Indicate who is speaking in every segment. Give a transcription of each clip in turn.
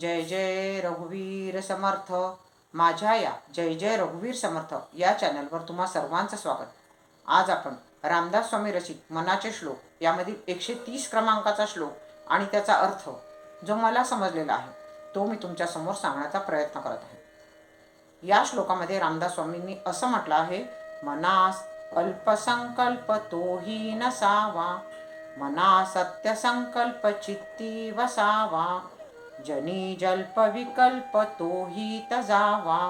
Speaker 1: जय जय रघुवीर समर्थ. माझ्या या जय जय रघुवीर समर्थ या चॅनलवर तुम्हा सर्वांचं स्वागत. आज आपण रामदास स्वामी रचित मनाचे श्लोक यामधील एकशे तीस क्रमांकाचा श्लोक आणि त्याचा अर्थ जो मला समजलेला आहे तो मी तुमच्यासमोर सांगण्याचा प्रयत्न करत आहे. या श्लोकामध्ये रामदास स्वामींनी असं म्हटलं आहे मनास अल्पसंकल्प तोही नसावा मना सत्यसंकल्प चित्ती वसावा जनी जल्प विकल्प तोही तजावा।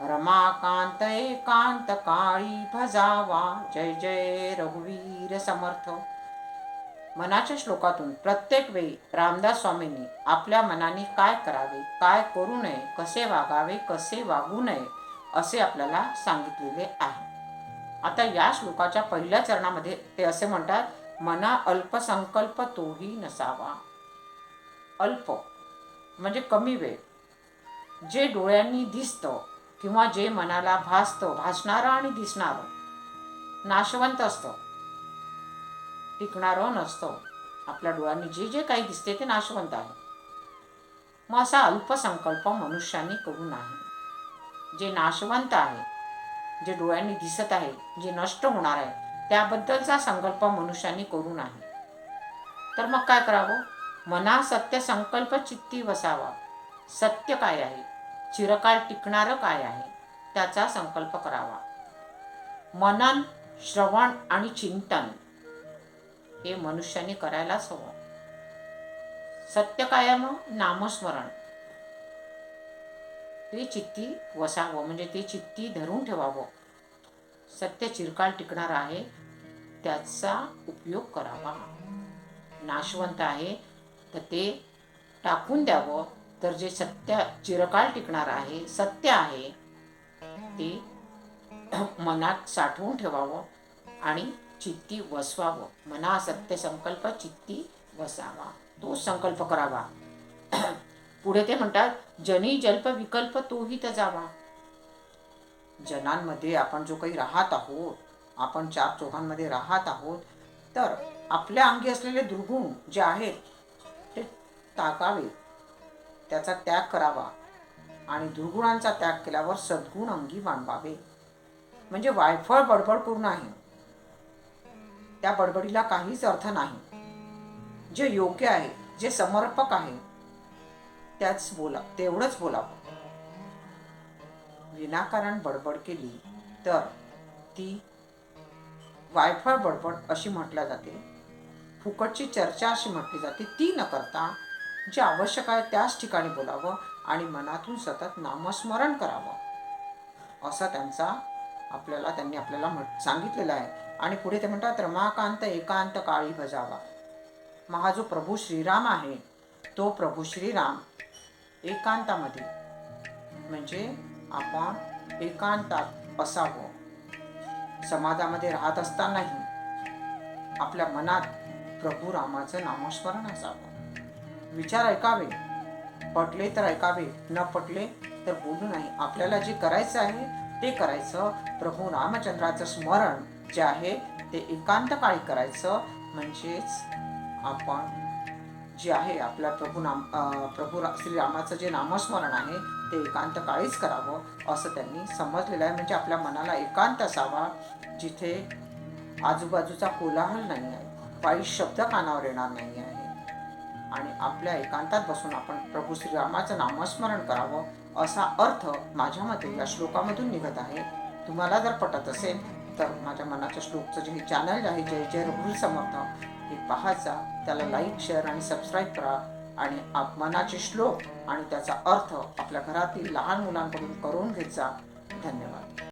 Speaker 1: रमाकांत एकांत काळी भजावा। जय जय रघुवीर समर्थ। मनाच्या श्लोकातून प्रत्येक वेळी रामदास स्वामींनी आपल्या मनाने काय करावे काय करू नये कसे वागावे कसे वागू नये असे आपल्याला सांगितलेले आहे. आता या श्लोकाच्या पहिल्या चरणामध्ये ते असे म्हणतात मना अल्पसंकल्प तोही नसावा. अल्प म्हणजे कमी वेळ. जे डोळ्यांनी दिसतं किंवा जे मनाला भासतं भासणारं आणि दिसणारं नाशवंत असतं. टिकणारं नसतं. आपल्या डोळ्यांनी जे जे काही दिसते ते नाशवंत आहे. मग असा अल्पसंकल्प मनुष्यांनी करू नाही जे नाशवंत आहे जे डोळ्यांनी दिसत आहे जे नष्ट होणार आहे त्याबद्दलचा संकल्प मनुष्यांनी करू नाही तर मग काय करावं? मना सत्य संकल्प चित्ती वसावा. सत्य काय आहे? चिरकाळ टिकणारं काय आहे? त्याचा संकल्प करावा. मनन श्रवण आणि चिंतन हे मनुष्याने करायलाच हवं. सत्य काय मग? नामस्मरण. ते चित्ती वसावं म्हणजे ते चित्ती धरून ठेवावं. सत्य चिरकाळ टिकणार आहे त्याचा उपयोग करावा. नाशवंत आहे तर ते टाकून द्यावं. तर जे सत्य चिरकाळ टिकणार आहे सत्य आहे ते मनात साठवून ठेवावं आणि चित्ती वसवावं. मना सत्य संकल्प चित्ती वसावा. तो संकल्प करावा. पुढे ते म्हणतात जनी जल्प विकल्प तोही तर जावा. जनांमध्ये आपण जो काही राहत आहोत आपण चार चौघांमध्ये राहत आहोत तर आपल्या अंगी असलेले दुर्गुण जे आहेत ते टाकावे. त्याचा त्याग करावा आणि दुर्गुणांचा त्याग केल्यावर सद्गुण अंगी मांडवावे म्हणजे वायफळ बडबड पूर्ण आहे त्या बडबडीला काहीच अर्थ नाही. जे योग्य आहे जे समर्पक आहे त्याच बोला तेवढंच बोलावं. विनाकारण बडबड केली तर ती वायफळ बडबड अशी म्हटल्या जाते. फुकटची चर्चा अशी म्हटली जाते ती न करता जे आवश्यक आहे त्याच ठिकाणी बोलावं आणि मनातून सतत नामस्मरण करावं. असं त्यांचा आपल्याला त्यांनी आपल्याला म्हट सांगितलेलं आहे. आणि पुढे ते म्हणतात रमाकांत एकांत काळी भजावा. महा जो प्रभू श्रीराम आहे तो प्रभू श्रीराम एकांतामध्ये म्हणजे आपण एकांतात असावं. समाजामध्ये राहत असतानाही आपल्या मनात प्रभू रामाचं नामस्मरण असावं. विचार ऐकावे. पटले तर ऐकावे. न पटले तर बोलू नाही. आपल्याला जे करायचं आहे ते करायचं. प्रभू रामचंद्राचं स्मरण जे आहे ते एकांत काळी करायचं. म्हणजेच आपण जे आहे आपल्या प्रभू नाम प्रभू रा श्रीरामाचं जे नामस्मरण आहे ते एकांत काळीच करावं असं त्यांनी समजलेलं आहे. म्हणजे आपल्या मनाला एकांत असावा जिथे आजूबाजूचा कोलाहल नाही आहे. वाईट शब्द कानावर येणार नाही आहे आणि आपल्या एकांतात बसून आपण प्रभू श्रीरामाचं नामस्मरण करावं असा अर्थ माझ्या मते या श्लोकामधून निघत आहे. तुम्हाला जर पटत असेल तर माझ्या मनाच्या श्लोकचं जे चॅनल आहे जय जय रघुवीर समर्थ हे पाहायचा त्याला लाईक शेअर आणि सबस्क्राईब करा. आणि आप मनाचे श्लोक आणि त्याचा अर्थ आपल्या घरातील लहान मुलांकडून करून घ्यायचा धन्यवाद.